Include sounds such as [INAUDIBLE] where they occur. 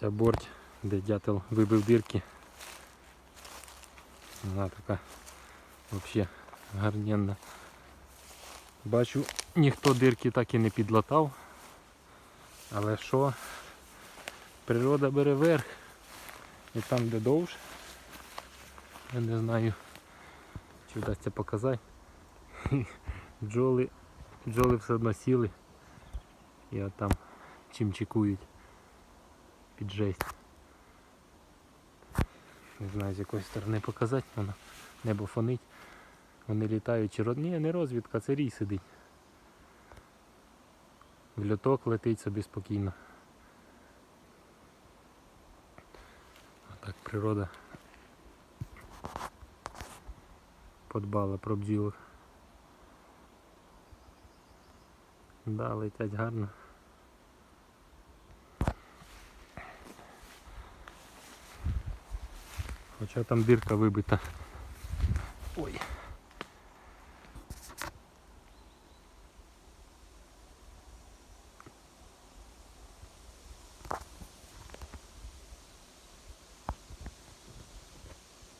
Ця борть, де дятел вибив дирки. Вона така взагалі гарненна. Бачу, ніхто дирки так і не підлатав. Але що? Природа бере верх. І там, де довж, я не знаю, чи вдасться показати. [LAUGHS] Бджоли, бджоли все одно сіли. І от там чимчикують під жесть. Не знаю з якої сторони показати, воно небо фонить. Вони літають чи. Ні, не розвідка, це рій сидить. В льоток летить собі спокійно. А так природа подбала про бджілок. Да, летять гарно. Хоча там дырка вибита. Ой.